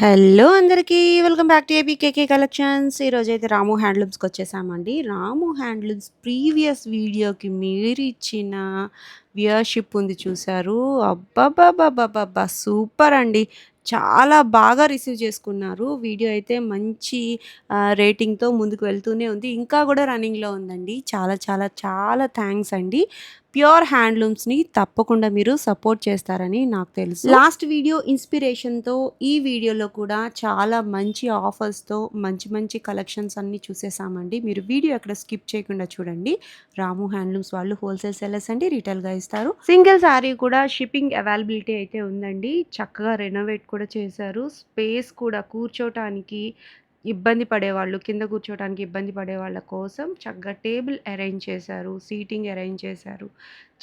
Hello అందరికీ welcome back to APKK collections. ఈరోజు అయితే రాము హ్యాండ్లూమ్స్కి వచ్చేసామండి. రాము హ్యాండ్లూమ్స్ ప్రీవియస్ వీడియోకి మీరు ఇచ్చిన వ్యూయర్షిప్ ఉంది చూసారు అబ్బబ్బబ్బబ్బబ్బా సూపర్ అండి. చాలా బాగా రిసీవ్ చేసుకున్నారు. వీడియో అయితే మంచి రేటింగ్తో ముందుకు వెళ్తూనే ఉంది. ఇంకా కూడా రన్నింగ్లో ఉందండి. చాలా చాలా చాలా థ్యాంక్స్ అండి. ప్యూర్ హ్యాండ్లూమ్స్ని తప్పకుండా మీరు సపోర్ట్ చేస్తారని నాకు తెలుసు. లాస్ట్ వీడియో ఇన్స్పిరేషన్తో ఈ వీడియోలో కూడా చాలా మంచి ఆఫర్స్తో మంచి మంచి కలెక్షన్స్ అన్నీ చూసేసామండి. మీరు వీడియో ఎక్కడ స్కిప్ చేయకుండా చూడండి. రాము హ్యాండ్లూమ్స్ వాళ్ళు హోల్సేల్ సెల్లర్స్ అండి రీటైల్గా ఇస్తారు. సింగిల్ శారీ కూడా షిప్పింగ్ అవైలబిలిటీ అయితే ఉందండి. చక్కగా రెనోవేట్ కూడా కూడా చేశారు. స్పేస్ కూడా కూర్చోటానికి ఇబ్బంది పడేవాళ్ళు కింద కూర్చోవడానికి ఇబ్బంది పడే వాళ్ళ కోసం చక్కగా టేబుల్ అరేంజ్ చేశారు సీటింగ్ అరేంజ్ చేశారు.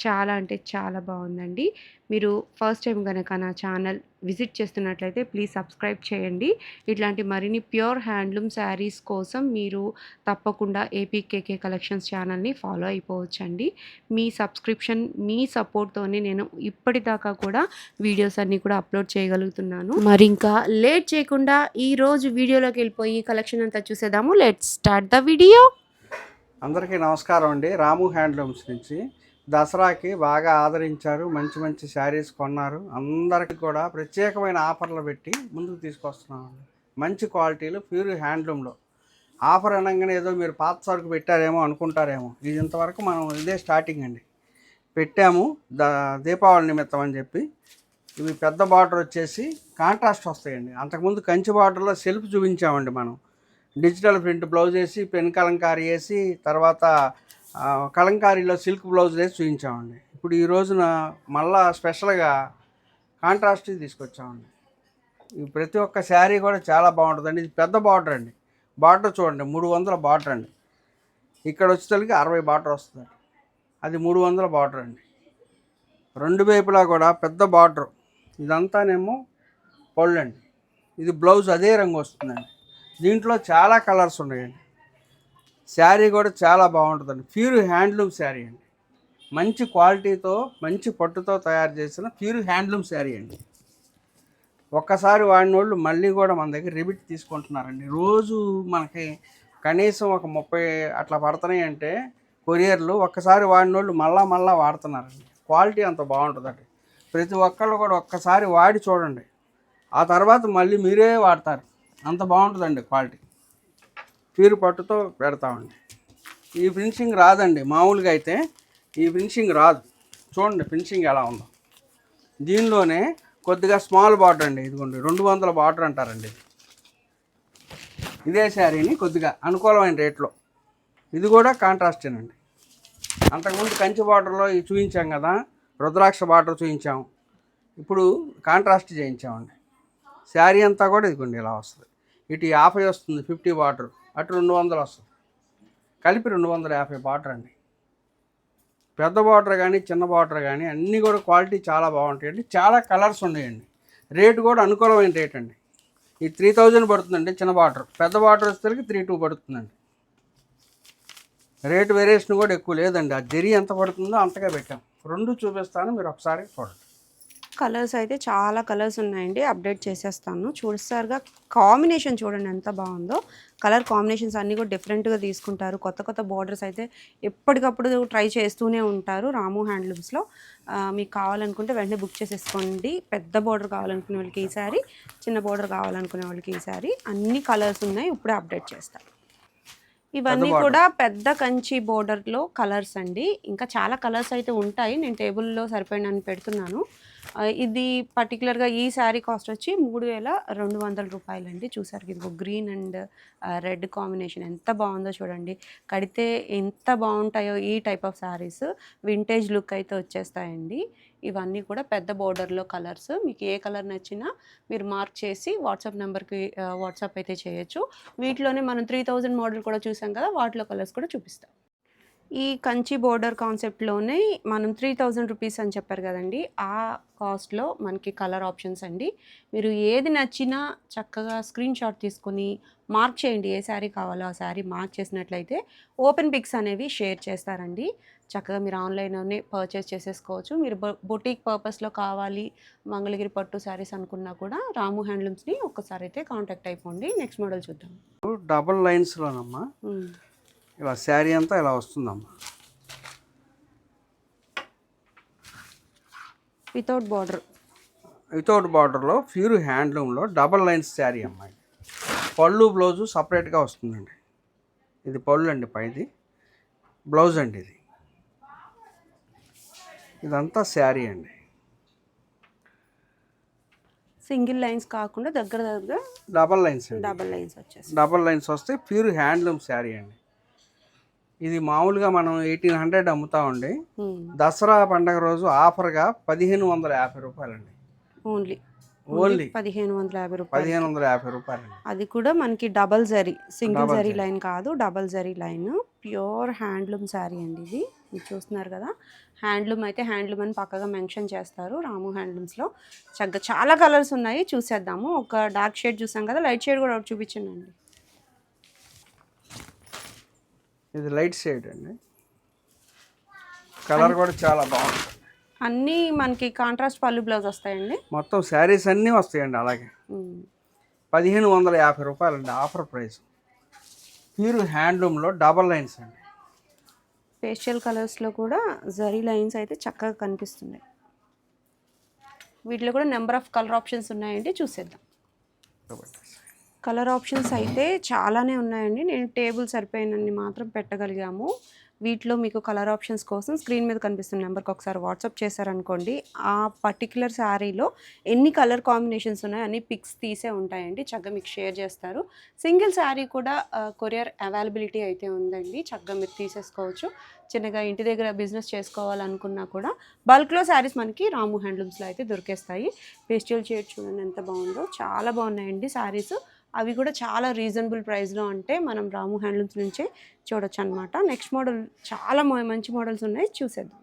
చాలా అంటే చాలా బాగుందండి. మీరు ఫస్ట్ టైం కనుక నా ఛానల్ విజిట్ చేస్తున్నట్లయితే ప్లీజ్ సబ్స్క్రైబ్ చేయండి. ఇట్లాంటి మరిన్ని ప్యూర్ హ్యాండ్లూమ్ శారీస్ కోసం మీరు తప్పకుండా ఏపీకేకే కలెక్షన్స్ ఛానల్ని ఫాలో అయిపోవచ్చండి. మీ సబ్స్క్రిప్షన్ మీ సపోర్ట్తోనే నేను ఇప్పటిదాకా కూడా వీడియోస్ అన్నీ కూడా అప్లోడ్ చేయగలుగుతున్నాను. మరి ఇంకా లేట్ చేయకుండా ఈరోజు వీడియోలోకి వెళ్ళిపోయి కలెక్షన్ అంతా చూసేదాము లెట్ స్టార్ట్ ద వీడియో. అందరికీ నమస్కారం అండి. రాము హ్యాండ్లూమ్స్ నుంచి దసరాకి బాగా ఆదరించారు మంచి మంచి శారీస్ కొన్నారు. అందరికీ కూడా ప్రత్యేకమైన ఆఫర్లు పెట్టి ముందుకు తీసుకొస్తున్నామండి. మంచి క్వాలిటీలు ప్యూర్ హ్యాండ్లూమ్లో. ఆఫర్ అనగానే ఏదో మీరు పాత సరుకు పెట్టారేమో అనుకుంటారేమో. ఇది ఇంతవరకు మనం ఇదే స్టార్టింగ్ అండి. పెట్టాము ద దీపావళి నిమిత్తం అని చెప్పి. ఇవి పెద్ద బార్డర్ వచ్చేసి కాంట్రాస్ట్ వస్తాయండి. అంతకుముందు కంచి బార్డర్లో సెల్ఫ్ చూపించామండి మనం. డిజిటల్ ప్రింట్ బ్లౌజ్ వేసి పెన్ కలంకారీ వేసి తర్వాత కలంకారీలో సిల్క్ బ్లౌజ్ చూపించామండి ఇప్పుడు ఈ రోజున మళ్ళా స్పెషల్గా కాంట్రాస్ట్ తీసుకొచ్చామండి. ఈ ప్రతి ఒక్క శారీ కూడా చాలా బాగుంటుందండి. ఇది పెద్ద బార్డర్ అండి. బార్డర్ చూడండి మూడు వందల బార్డర్ అండి. ఇక్కడ వచ్చేసరికి అరవై బార్డర్ వస్తుంది అది మూడు వందల బార్డర్ అండి. రెండు వైపులా కూడా పెద్ద బార్డర్. ఇదంతానేమో పళ్ళు అండి. ఇది బ్లౌజ్ అదే రంగు వస్తుందండి. దీంట్లో చాలా కలర్స్ ఉన్నాయండి. శారీ కూడా చాలా బాగుంటుందండి. ప్యూర్ హ్యాండ్లూమ్ శారీ అండి. మంచి క్వాలిటీతో మంచి పట్టుతో తయారు చేసిన ప్యూర్ హ్యాండ్లూమ్ శారీ అండి. ఒక్కసారి వాడిన వాళ్ళు మళ్ళీ కూడా మన దగ్గర రిబిట్ తీసుకుంటున్నారండి. రోజు మనకి కనీసం ఒక ముప్పై అట్లా పడుతున్నాయి అంటే కొరియర్లు ఒక్కసారి వాడిన వాళ్ళు మళ్ళా మళ్ళా వాడుతున్నారండి. క్వాలిటీ అంత బాగుంటుందండి. ప్రతి ఒక్కళ్ళు కూడా ఒక్కసారి వాడి చూడండి. ఆ తర్వాత మళ్ళీ మీరే వాడతారు. అంత బాగుంటుందండి క్వాలిటీ. ప్యూర్ పట్టుతో పెడతామండి ఈ ఫినిషింగ్ రాదండి మామూలుగా అయితే ఈ ఫినిషింగ్ రాదు. చూడండి ఫినిషింగ్ ఎలా ఉందో. దీనిలోనే కొద్దిగా స్మాల్ బార్డర్ అండి ఇదిగోండి రెండు వందల బార్డర్ అంటారండి ఇది. ఇదే శారీని కొద్దిగా అనుకూలమైన రేట్లో. ఇది కూడా కాంట్రాస్టేనండి అంతకుముందు కంచి బార్డర్లో ఇవి చూపించాం కదా రుద్రాక్ష బార్డర్ చూపించాం. ఇప్పుడు కాంట్రాస్ట్ చేయించామండి. శారీ అంతా కూడా ఇదిగోండి ఇలా వస్తుంది. ఇటు యాభై వస్తుంది ఫిఫ్టీ బార్డర్ అటు రెండు వందలు వస్తుంది. కలిపి రెండు వందల యాభై బార్డర్ అండి. పెద్ద బార్డర్ కానీ చిన్న బార్డర్ కానీ అన్నీ కూడా క్వాలిటీ చాలా బాగుంటాయండి చాలా కలర్స్ ఉన్నాయండి. రేటు కూడా అనుకూలమైన రేట్ అండి. ఈ త్రీ థౌజండ్ పడుతుందండి చిన్న బార్డర్ పెద్ద బార్డర్ వచ్చేసరికి త్రీ టూ పడుతుందండి. రేట్ వేరియేషన్ కూడా ఎక్కువ లేదండి. ఆ జరి ఎంత పడుతుందో అంతగా పెట్టాం. రెండు చూపిస్తాను మీరు ఒకసారి చూడండి. కలర్స్ అయితే చాలా కలర్స్ ఉన్నాయండి. అప్డేట్ చేసేస్తాను. చూస్తారుగా కాంబినేషన్ చూడండి ఎంత బాగుందో. కలర్ కాంబినేషన్స్ అన్నీ కూడా డిఫరెంట్గా తీసుకుంటారు. కొత్త కొత్త బార్డర్స్ అయితే ఎప్పటికప్పుడు ట్రై చేస్తూనే ఉంటారు రాము హ్యాండ్లూమ్స్లో మీకు కావాలనుకుంటే వెంటనే బుక్ చేసేసుకోండి. పెద్ద బార్డర్ కావాలనుకునే వాళ్ళకి ఈ సారీ చిన్న బార్డర్ కావాలనుకునే వాళ్ళకి ఈ సారీ. అన్ని కలర్స్ ఉన్నాయి. ఇప్పుడే అప్డేట్ చేస్తాను ఇవన్నీ కూడా పెద్ద కంచి బోర్డర్లో కలర్స్ అండి. ఇంకా చాలా కలర్స్ అయితే ఉంటాయి. నేను టేబుల్లో సరిపోయినని పెడుతున్నాను. ఇది పర్టికులర్గా ఈ శారీ కాస్ట్ వచ్చి మూడు వేల రెండు వందల రూపాయలు అండి చూసారు ఇది గ్రీన్ అండ్ రెడ్ కాంబినేషన్ ఎంత బాగుందో చూడండి. కడితే ఎంత బాగుంటాయో ఈ type of saris vintage look అయితే వచ్చేస్తాయండి. ఇవన్నీ కూడా పెద్ద బోర్డర్లో కలర్స్ మీకు ఏ కలర్ నచ్చినా మీరు మార్క్ చేసి వాట్సాప్ నెంబర్కి వాట్సాప్ అయితే చేయొచ్చు. వీటిలోనే మనం త్రీ థౌజండ్ మోడల్ కూడా చూసాం కదా వాటిలో కలర్స్ కూడా చూపిస్తాం. ఈ కంచి బోర్డర్ కాన్సెప్ట్లోనే మనం త్రీ థౌజండ్ రూపీస్ అని చెప్పారు కదండి ఆ కాస్ట్లో మనకి కలర్ ఆప్షన్స్ అండి. మీరు ఏది నచ్చినా చక్కగా స్క్రీన్ షాట్ తీసుకొని మార్క్ చేయండి ఏ శారీ కావాలో ఆ శారీ మార్క్ చేసినట్లయితే ఓపెన్ పిక్స్ అనేవి షేర్ చేస్తారండి. చక్కగా మీరు ఆన్లైన్లోనే పర్చేస్ చేసేసుకోవచ్చు. మీరు బొటీక్ పర్పస్లో కావాలి మంగళగిరి పట్టు శారీస్ అనుకున్నా కూడా రాము హ్యాండ్లూమ్స్ని ఒక్కసారి అయితే కాంటాక్ట్ అయిపోండి. నెక్స్ట్ మోడల్ చూద్దాం. డబల్ లైన్స్లోనమ్మా మ్మ్. ఇలా శారీ అంతా ఇలా వస్తుందమ్మా. వితౌట్ బార్డర్ వితౌట్ బార్డర్లో ప్యూర్ హ్యాండ్లూమ్లో డబల్ లైన్స్ శారీ అమ్మాయి. పళ్ళు బ్లౌజు సపరేట్గా వస్తుందండి. ఇది పళ్ళు అండి పైది బ్లౌజ్ అండి ఇది. ఇదంతా శారీ అండి. సింగిల్ లైన్స్ కాకుండా దగ్గర దగ్గర డబల్ లైన్స్ అండి. డబల్ లైన్స్ వచ్చేసి డబల్ లైన్స్ వస్తే ప్యూర్ హ్యాండ్లూమ్ శారీ అండి. ఇది మామూలుగా మనం ఎయిటీన్ హండ్రెడ్ అమ్ముతామండి మ్మ్. దసరా పండగ రోజు ఆఫర్గా పదిహేను వందల యాభై రూపాయలండి. ఓన్లీ. ఓన్లీ పదిహేను వందల యాభై రూపాయలు. పదిహేను వందల యాభై రూపాయలండి. అది కూడా మనకి double zari single zari. Line కాదు double zari line. Pure handloom sari అండి ఇది. మీరు చూస్తున్నారు కదా. హ్యాండ్లూమ్ అయితే హ్యాండ్లూమ్ అని పక్కగా మెన్షన్ చేస్తారు రాము హ్యాండ్లూమ్స్లో చక్కగా చాలా కలర్స్ ఉన్నాయి చూసేద్దాము. ఒక డార్క్ షేడ్ చూసాం కదా లైట్ షేడ్ కూడా ఒకటి చూపించండి అండి ఇది లైట్ షేడ్ అండి. కలర్ కూడా చాలా బాగుంటుంది అన్నీ మనకి కాంట్రాస్ట్ పళ్ళు బ్లౌజ్ వస్తాయండి. మొత్తం శారీస్ అన్నీ వస్తాయండి అలాగే. పదిహేను వందల యాభై రూపాయలండి ఆఫర్ ప్రైస్. ప్యూర్ హ్యాండ్లూమ్లో డబల్ లైన్స్ అండి. పేస్టల్ కలర్స్లో కూడా జరీ లైన్స్ అయితే చక్కగా కనిపిస్తున్నాయి. వీటిలో కూడా నెంబర్ ఆఫ్ కలర్ ఆప్షన్స్ ఉన్నాయండి చూసేద్దాం. కలర్ ఆప్షన్స్ అయితే చాలానే ఉన్నాయండి. నేను టేబుల్ సరిపోయినన్ని మాత్రం పెట్టగలిగాము. వీటిలో మీకు కలర్ ఆప్షన్స్ కోసం స్క్రీన్ మీద కనిపిస్తున్న నెంబర్కి ఒకసారి వాట్సాప్ చేశారనుకోండి. ఆ పర్టిక్యులర్ శారీలో ఎన్ని కలర్ కాంబినేషన్స్ ఉన్నాయో అన్ని పిక్స్ తీసే ఉంటాయండి. చక్కగా మీకు షేర్ చేస్తారు. సింగిల్ శారీ కూడా కొరియర్ అవైలబిలిటీ అయితే ఉందండి. చక్కగా మీరు తీసేసుకోవచ్చు. చిన్నగా ఇంటి దగ్గర బిజినెస్ చేసుకోవాలనుకున్నా కూడా బల్క్లో శారీస్ మనకి రాము హ్యాండ్లూమ్స్లో అయితే దొరికేస్తాయి. పేస్టల్ షేడ్ చూడండి ఎంత బాగుందో. చాలా బాగున్నాయండి శారీస్. అవి కూడా చాలా రీజనబుల్ ప్రైస్లో అంటే మనం రాము హ్యాండ్లూమ్స్ నుంచే చూడొచ్చు అనమాట నెక్స్ట్ మోడల్ చాలా మంచి మోడల్స్ ఉన్నాయి. చూసేద్దాం.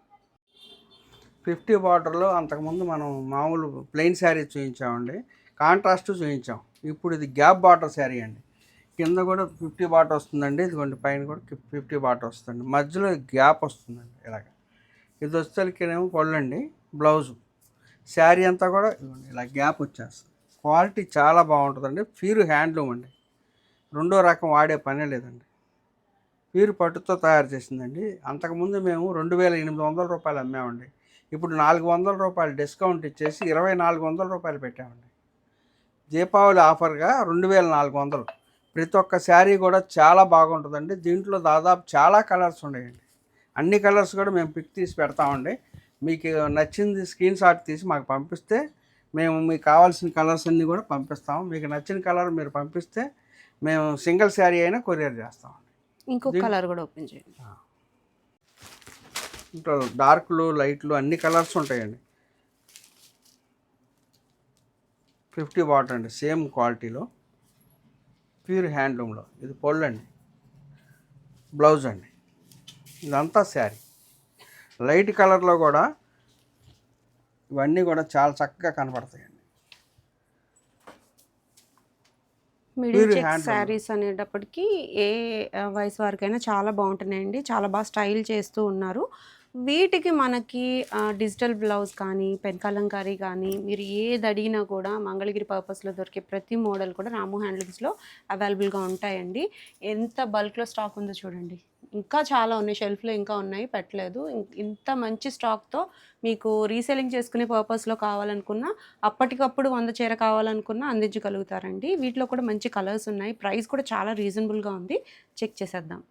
ఫిఫ్టీ బార్డర్లో అంతకుముందు మనం మామూలు ప్లెయిన్ శారీ చూపించామండి కాంట్రాస్ట్ చూపించాం ఇప్పుడు ఇది గ్యాప్ బార్డర్ శారీ అండి. కింద కూడా ఫిఫ్టీ బాటర్ వస్తుందండి. ఇదిగోండి పైన కూడా ఫిఫ్టీ బాటర్ వస్తుంది. మధ్యలో గ్యాప్ వస్తుందండి ఇలాగ. ఇది వచ్చేసరికేమో పళ్ళండి బ్లౌజు. శారీ అంతా కూడా ఇదిగోండి ఇలా గ్యాప్ వచ్చేస్తుంది. క్వాలిటీ చాలా బాగుంటుందండి. ప్యూర్ హ్యాండ్లూమ్ అండి. రెండో రకం వాడే పనే లేదండి. ప్యూర్ పట్టుతో తయారు చేసిందండి. అంతకుముందు మేము రెండు వేల ఎనిమిది వందల రూపాయలు అమ్మామండి. ఇప్పుడు నాలుగు వందల రూపాయలు డిస్కౌంట్ ఇచ్చేసి ఇరవై నాలుగు వందల రూపాయలు పెట్టామండి. దీపావళి ఆఫర్గా రెండు వేల నాలుగు వందలు. ప్రతి ఒక్క శారీ కూడా చాలా బాగుంటుందండి. దీంట్లో దాదాపు చాలా కలర్స్ ఉన్నాయండి. అన్ని కలర్స్ కూడా మేము పిక్ తీసి పెడతామండి. మీకు నచ్చింది స్క్రీన్ షాట్ తీసి మాకు పంపిస్తే మేము మీకు కావాల్సిన కలర్స్ అన్నీ కూడా పంపిస్తాము. మీకు నచ్చిన కలర్ మీరు పంపిస్తే మేము సింగిల్ శారీ అయినా కొరియర్ చేస్తాం ఇంకొక కలర్ కూడా ఓపెన్ చేయండి. ఇంట్లో డార్క్లు లైట్లు అన్ని కలర్స్ ఉంటాయండి. ఫిఫ్టీ వాట్ అండి సేమ్ క్వాలిటీలో. ప్యూర్ హ్యాండ్లూమ్లో. ఇది పళ్ళు అండి బ్లౌజ్ అండి. ఇదంతా శారీ. లైట్ కలర్లో కూడా ఇవన్నీ కూడా చాలా చక్కగా కనపడతాయండి. శారీస్ అనేటప్పటికి ఏ వయసు వారికైనా చాలా బాగుంటున్నాయండి. చాలా బాగా స్టైల్ చేస్తూ ఉన్నారు. వీటికి మనకి డిజిటల్ బ్లౌజ్ కానీ పెన్ కలంకారీ కానీ మీరు ఏది అడిగినా కూడా మంగళగిరి పర్పస్లో దొరికే ప్రతి మోడల్ కూడా రాము హ్యాండ్లూమ్స్లో అవైలబుల్గా ఉంటాయండి. ఎంత బల్క్లో స్టాక్ ఉందో చూడండి. ఇంకా చాలా ఉన్నాయి. షెల్ఫ్లో ఇంకా ఉన్నాయి. పెట్టలేదు. ఇంత మంచి స్టాక్తో మీకు రీసెలింగ్ చేసుకునే పర్పస్లో కావాలనుకున్నా అప్పటికప్పుడు వంద చీర కావాలనుకున్నా అందించగలుగుతారండి. వీటిలో కూడా మంచి కలర్స్ ఉన్నాయి. ప్రైస్ కూడా చాలా రీజనబుల్గా ఉంది. చెక్ చేసేద్దాం.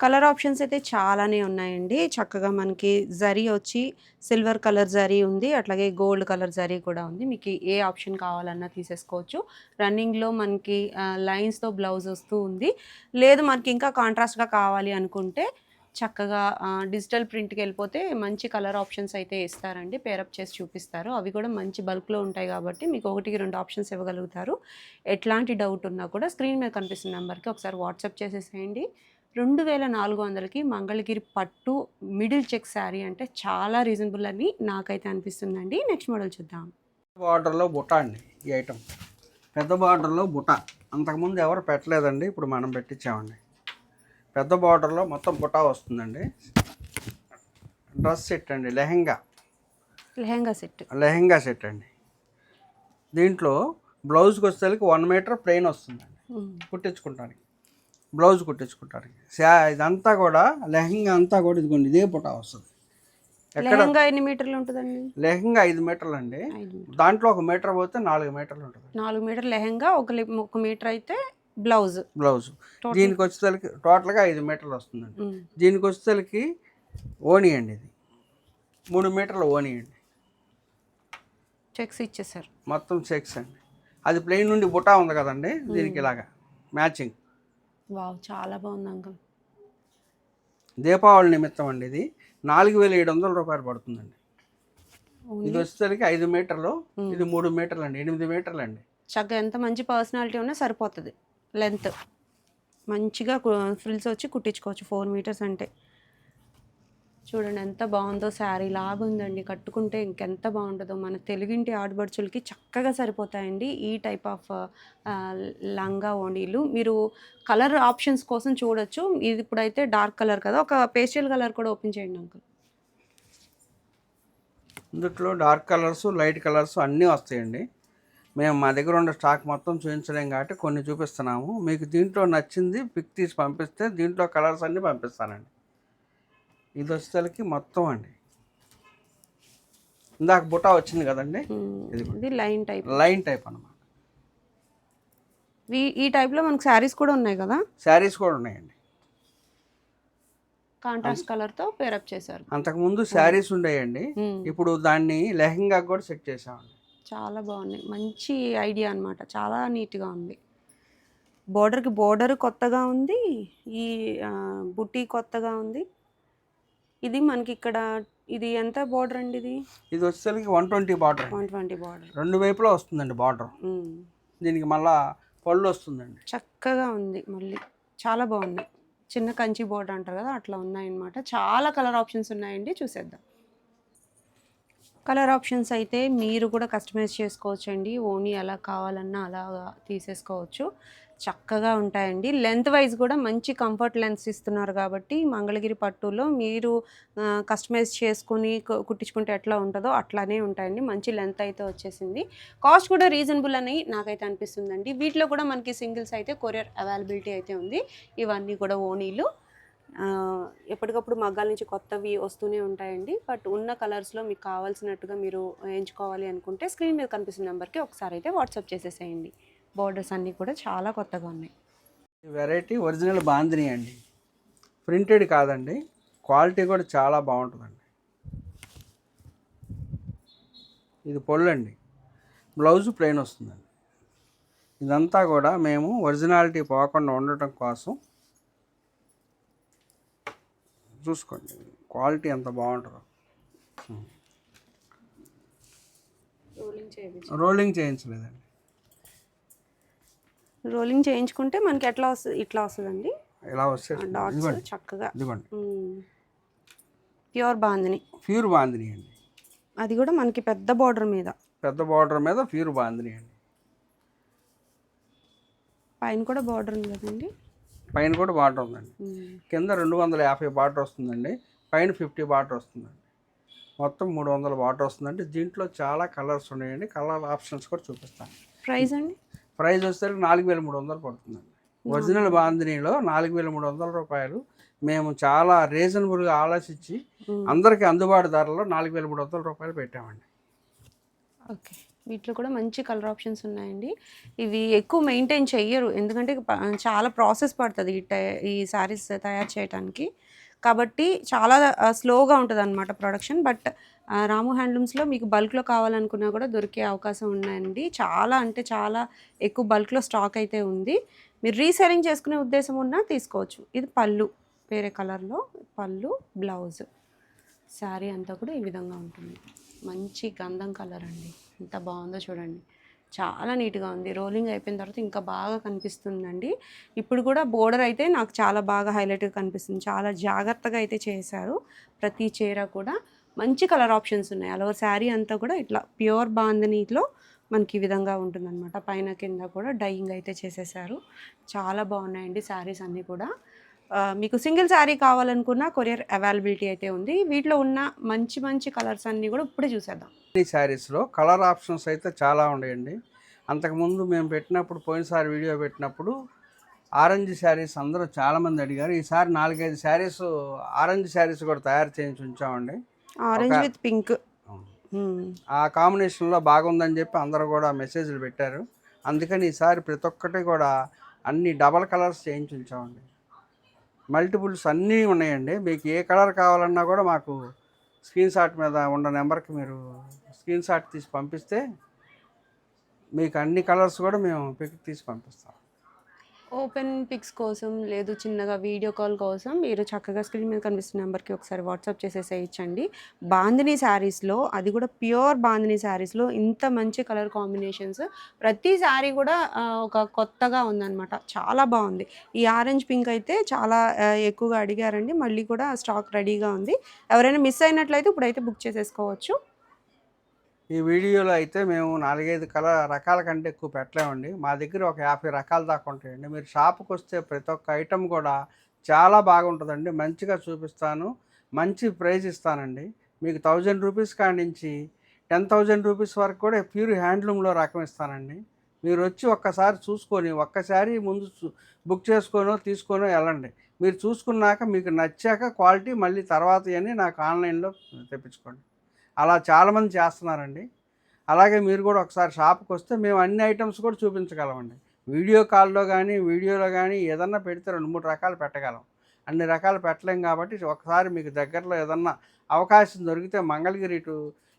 కలర్ ఆప్షన్స్ అయితే చాలానే ఉన్నాయండి. చక్కగా మనకి జరీ వచ్చి సిల్వర్ కలర్ జరీ ఉంది. అట్లాగే గోల్డ్ కలర్ జరీ కూడా ఉంది. మీకు ఏ ఆప్షన్ కావాలన్నా తీసేసుకోవచ్చు. రన్నింగ్లో మనకి లైన్స్తో బ్లౌజ్ వస్తూ ఉంది. లేదు మనకి ఇంకా కాంట్రాస్ట్గా కావాలి అనుకుంటే చక్కగా డిజిటల్ ప్రింట్కి వెళ్ళిపోతే మంచి కలర్ ఆప్షన్స్ అయితే ఇస్తారండి. పేరప్ చేసి చూపిస్తారు. అవి కూడా మంచి బల్క్లో ఉంటాయి కాబట్టి మీకు ఒకటికి రెండు ఆప్షన్స్ ఇవ్వగలుగుతారు. ఎట్లాంటి డౌట్ ఉన్నా కూడా స్క్రీన్ మీద కనిపిస్తున్న నెంబర్కి ఒకసారి వాట్సాప్ చేసేసేయండి. రెండు వేల నాలుగు వందలకి మంగళగిరి పట్టు మిడిల్ చెక్ శారీ అంటే చాలా రీజనబుల్ అని నాకైతే అనిపిస్తుందండి. నెక్స్ట్ మోడల్ చూద్దాం. బార్డర్లో బుట్ట అండి ఈ ఐటమ్ పెద్ద బార్డర్లో బుట్ట అంతకుముందు ఎవరు పెట్టలేదండి ఇప్పుడు మనం పెట్టించామండి. పెద్ద బార్డర్లో మొత్తం బుట్ట వస్తుందండి. డ్రెస్ సెట్ అండి లెహెంగా. లెహంగా సెట్. లెహెంగా సెట్ అండి. దీంట్లో బ్లౌజ్కి వచ్చేసరికి వన్ మీటర్ ప్లెయిన్ వస్తుందండి. కుట్టించుకుంటానికి. బ్లౌజ్ కుట్టించుకుంటానికి శా ఇదంతా కూడా లెహంగా అంతా కూడా ఇదిగోండి ఇదే పుటా వస్తుంది. లెహంగా ఎన్ని మీటర్లు ఉంటుందండి? లెహంగా ఐదు మీటర్లు అండి దాంట్లో ఒక మీటర్ పోతే నాలుగు మీటర్లు ఉంటుంది. నాలుగు మీటర్ లెహంగా ఒక ఒక మీటర్ అయితే బ్లౌజ్. బ్లౌజ్. దీనికి వచ్చేసరికి టోటల్గా ఐదు మీటర్లు వస్తుందండి. దీనికి వచ్చేసరికి ఓణి అండి ఇది. మూడు మీటర్ల ఓణి అండి చెక్స్ ఇచ్చేసారు మొత్తం చెక్స్ అండి. అది ప్లెయిన్ నుండి బుటా ఉంది కదండి దీనికి ఇలాగా మ్యాచింగ్. వావ్ చాలా బాగుంది అంకుల్. దీపావళి నిమిత్తం అండి ఇది. నాలుగు వేల ఏడు వందల రూపాయలు పడుతుందండి. ఇది వచ్చేసరికి ఐదు మీటర్లు. ఇది మూడు మీటర్లు అండి ఎనిమిది మీటర్లు అండి చక్కగా ఎంత మంచి పర్సనాలిటీ ఉన్నా సరిపోతుంది. లెంత్. మంచిగా ఫ్రిల్స్ వచ్చి కుట్టించుకోవచ్చు ఫోర్ మీటర్స్ అంటే. చూడండి ఎంత బాగుందో శారీ లాగా ఉందండి. కట్టుకుంటే ఇంకెంత బాగుంటుందో. మన తెలుగింటి ఆడబడుచులకి చక్కగా సరిపోతాయండి. ఈ టైప్ ఆఫ్ లంగా ఓణీలు. మీరు కలర్ ఆప్షన్స్ కోసం చూడొచ్చు. ఇది ఇప్పుడైతే డార్క్ కలర్ కదా. ఒక పేస్టల్ కలర్ కూడా ఓపెన్ చేయండి అంకుల్. ఇందులో డార్క్ కలర్స్ లైట్ కలర్స్ అన్నీ వస్తాయండి. మేము మా దగ్గర ఉన్న స్టాక్ మొత్తం చూపించలేం కాబట్టి కొన్ని చూపిస్తున్నాము. మీకు దీంట్లో నచ్చింది పిక్ తీసి పంపిస్తే దీంట్లో కలర్స్ అన్నీ పంపిస్తానండి. ఇది వచ్చేసరికి మొత్తం అండి. ఇందాక బుటా వచ్చింది కదండి? ఇది లైన్ టైప్. లైన్ టైప్ అన్నమాట. ఈ టైప్లో మనకు శారీస్ కూడా ఉన్నాయి కదా? శారీస్ కూడా ఉన్నాయండి. కాంట్రాస్ట్ కలర్తో పేరప్ చేశారు. అంతకుముందు శారీస్ ఉండేయండి. ఇప్పుడు దాన్ని లెహంగా కూడా సెట్ చేసామండి చాలా బాగున్నాయి మంచి ఐడియా అన్నమాట. చాలా నీట్గా ఉంది. బోర్డర్కి బోర్డర్ కొత్తగా ఉంది. ఈ బుట్టి కొత్తగా ఉంది. ఇది మనకి ఇక్కడ ఇది ఎంత బోర్డర్ అండి ఇది? ఇది వచ్చేసరికి one twenty border one twenty border రెండు వైపులా వస్తుందండి బార్డర్ దీనికి మళ్ళా పళ్ళు వస్తుందండి. చక్కగా ఉంది మళ్ళీ. చాలా బాగున్నాయి. చిన్న కంచి బోర్డర్ అంటారు కదా అట్లా ఉన్నాయన్నమాట. చాలా కలర్ ఆప్షన్స్ ఉన్నాయండి చూసేద్దాం. కలర్ ఆప్షన్స్ అయితే మీరు కూడా కస్టమైజ్ చేసుకోవచ్చు అండి ఓనీ ఎలా కావాలన్నా అలా తీసేసుకోవచ్చు. చక్కగా ఉంటాయండి. లెంత్ వైజ్ కూడా మంచి కంఫర్ట్ లెన్స్ ఇస్తున్నారు కాబట్టి మంగళగిరి పట్టులో మీరు కస్టమైజ్ చేసుకుని కు- కుట్టించుకుంటే ఎట్లా ఉంటుందో అట్లానే ఉంటాయండి. మంచి లెంత్ అయితే వచ్చేసింది. కాస్ట్ కూడా రీజనబుల్ అని నాకైతే అనిపిస్తుందండి. వీటిలో కూడా మనకి సింగిల్స్ అయితే కొరియర్ అవైలబిలిటీ అయితే ఉంది. ఇవన్నీ కూడా ఓనీలు ఎప్పటికప్పుడు మగ్గాల నుంచి కొత్తవి వస్తూనే ఉంటాయండి. బట్ ఉన్న కలర్స్లో మీకు కావాల్సినట్టుగా మీరు ఎంచుకోవాలి అనుకుంటే స్క్రీన్ మీద కనిపిస్తున్న నెంబర్కి ఒకసారి అయితే వాట్సాప్ చేసేసేయండి. బార్డర్స్ అన్నీ కూడా చాలా కొత్తగా ఉన్నాయి. వెరైటీ ఒరిజినల్ బాందిని అండి. ప్రింటెడ్ కాదండి. క్వాలిటీ కూడా చాలా బాగుంటుందండి. ఇది పొల్లు అండి బ్లౌజ్ ప్లెయిన్ వస్తుందండి. ఇదంతా కూడా మేము ఒరిజినాలిటీ పోకుండా ఉండటం కోసం చూసుకోండి. క్వాలిటీ ఎంత బాగుంటుందో. రోలింగ్ చేయించలేదండి. రోలింగ్ చేయించుకుంటే మనకి ఎట్లా వస్తుంది ఇట్లా వస్తుందండి. ఇలా వచ్చేసి డాట్స్ చక్కగా. ప్యూర్ బాందిని. ప్యూర్ బాందిని అండి. అది కూడా మనకి పెద్ద బార్డర్ మీద. పెద్ద బార్డర్ మీద ప్యూర్ బాందిని అండి. పైన కూడా బార్డర్ ఉంది కదండి. పైన కూడా బార్డర్ ఉందండి. కింద రెండు వందల యాభై బాటర్ వస్తుందండి. పైన ఫిఫ్టీ బాటర్ వస్తుందండి. మొత్తం మూడు వందల బాటర్ వస్తుందండి. దీంట్లో చాలా కలర్స్ ఉన్నాయండి. కలర్ ఆప్షన్స్ కూడా చూపిస్తాను. ప్రైస్ అండి? ప్రైస్ వచ్చేసరికి నాలుగు వేల మూడు వందలు పడుతుందండి. ఒరిజినల్ బాందినీలో నాలుగు వేల మూడు వందల రూపాయలు మేము చాలా రీజనబుల్గా ఆలోచించి. అందరికీ అందుబాటు ధరలో నాలుగు వేల మూడు వందల రూపాయలు పెట్టామండి. ఓకే. వీటిలో కూడా మంచి కలర్ ఆప్షన్స్ ఉన్నాయండి. ఇవి ఎక్కువ మెయింటైన్ చెయ్యరు. ఎందుకంటే చాలా ప్రాసెస్ పడుతుంది ఈ టై ఈ శారీస్ తయారు చేయడానికి కాబట్టి చాలా స్లోగా ఉంటుంది అనమాట ప్రొడక్షన్. బట్ రాము హ్యాండ్లూమ్స్లో మీకు బల్క్లో కావాలనుకున్నా కూడా దొరికే అవకాశం ఉన్నాయండి చాలా అంటే చాలా ఎక్కువ బల్క్లో స్టాక్ అయితే ఉంది. మీరు రీసెలింగ్ చేసుకునే ఉద్దేశం ఉన్నా తీసుకోవచ్చు. ఇది పళ్ళు వేరే కలర్లో పళ్ళు బ్లౌజ్. శారీ అంతా కూడా ఈ విధంగా ఉంటుంది. మంచి గంధం కలర్ అండి. ఎంత బాగుందో చూడండి. చాలా నీట్గా ఉంది. రోలింగ్ అయిపోయిన తర్వాత ఇంకా బాగా కనిపిస్తుందండి. ఇప్పుడు కూడా బోర్డర్ అయితే నాకు చాలా బాగా హైలైట్గా కనిపిస్తుంది. చాలా జాగ్రత్తగా అయితే చేశారు. ప్రతి చీర కూడా మంచి కలర్ ఆప్షన్స్ ఉన్నాయి. అలా శారీ అంతా కూడా ఇట్లా ప్యూర్ బాందనీలో మనకి ఈ విధంగా ఉంటుందన్నమాట. పైన కింద కూడా డైయింగ్ అయితే చేసేసారు. చాలా బాగున్నాయండి శారీస్ అన్నీ కూడా. మీకు సింగిల్ శారీ కావాలనుకున్న కొరియర్ అవైలబిలిటీ అయితే ఉంది. వీటిలో ఉన్న మంచి మంచి కలర్స్ అన్నీ కూడా ఇప్పుడే చూసేద్దాం. ఈ శారీస్లో కలర్ ఆప్షన్స్ అయితే చాలా ఉన్నాయండి. అంతకుముందు మేము పెట్టినప్పుడు పోయినసారి వీడియో పెట్టినప్పుడు ఆరెంజ్ శారీస్ అందరూ చాలామంది అడిగారు ఈసారి నాలుగైదు శారీస్ ఆరెంజ్ శారీస్ కూడా తయారు చేయించి ఉంచామండి. Orange with pink. ఆ కాంబినేషన్లో బాగుందని చెప్పి అందరూ కూడా మెసేజ్లు పెట్టారు. అందుకని ఈసారి ప్రతి ఒక్కటి కూడా అన్ని డబల్ కలర్స్ చేయించి ఉంచామండి మల్టిపుల్స్ అన్నీ ఉన్నాయండి. మీకు ఏ కలర్ కావాలన్నా కూడా మాకు స్క్రీన్ షాట్ మీద ఉన్న నెంబర్కి మీరు స్క్రీన్ షాట్ తీసి పంపిస్తే మీకు అన్ని కలర్స్ కూడా మేము పిక్ తీసి పంపిస్తాం. ఓపెన్ పిక్స్ కోసం లేదు చిన్నగా వీడియో కాల్ కోసం మీరు చక్కగా స్క్రీన్ మీద కనిపిస్తున్న నెంబర్కి ఒకసారి వాట్సాప్ చేసేసేయచ్చండి బాందిని శారీస్లో అది కూడా ప్యూర్ బాందిని శారీస్లో ఇంత మంచి కలర్ కాంబినేషన్స్. ప్రతి శారీ కూడా ఒక కొత్తగా ఉందన్నమాట. చాలా బాగుంది. ఈ ఆరెంజ్ పింక్ అయితే చాలా ఎక్కువగా అడిగారండి. మళ్ళీ కూడా స్టాక్ రెడీగా ఉంది. ఎవరైనా మిస్ అయినట్లయితే ఇప్పుడైతే బుక్ చేసేసుకోవచ్చు. ఈ వీడియోలో అయితే మేము నాలుగైదు కల రకాల కంటే ఎక్కువ పెట్టలేమండి. మా దగ్గర ఒక యాభై రకాల దాకా ఉంటాయండి. మీరు షాప్కి వస్తే ప్రతి ఒక్క ఐటెం కూడా చాలా బాగుంటుందండి. మంచిగా చూపిస్తాను. మంచి ప్రైజ్ ఇస్తానండి. మీకు థౌజండ్ రూపీస్ కాడించి టెన్ థౌజండ్ రూపీస్ వరకు కూడా ప్యూర్ హ్యాండ్లూమ్లో రకం ఇస్తానండి. మీరు వచ్చి ఒక్కసారి చూసుకొని ఒక్కసారి ముందు బుక్ చేసుకోనో తీసుకోనో వెళ్ళండి. మీరు చూసుకున్నాక మీకు నచ్చాక క్వాలిటీ మళ్ళీ తర్వాత అని నాకు ఆన్లైన్లో తెప్పించుకోండి. అలా చాలామంది చేస్తున్నారండి. అలాగే మీరు కూడా ఒకసారి షాప్కి వస్తే మేము అన్ని ఐటమ్స్ కూడా చూపించగలమండి. వీడియో కాల్లో కానీ వీడియోలో కానీ ఏదన్నా పెడితే రెండు మూడు రకాలు పెట్టగలం. అన్ని రకాలు పెట్టలేం కాబట్టి ఒకసారి మీకు దగ్గరలో ఏదన్నా అవకాశం దొరికితే మంగళగిరి ఇటు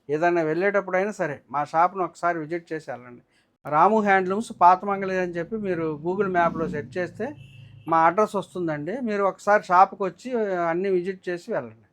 ఏదైనా వెళ్ళేటప్పుడైనా సరే మా షాప్ను ఒకసారి విజిట్ చేసి వెళ్ళండి. రాము హ్యాండ్లూమ్స్ పాత మంగళగిరి అని చెప్పి మీరు గూగుల్ మ్యాప్లో సెట్ చేస్తే మా అడ్రస్ వస్తుందండి. మీరు ఒకసారి షాప్కి వచ్చి అన్నీ విజిట్ చేసి వెళ్ళండి.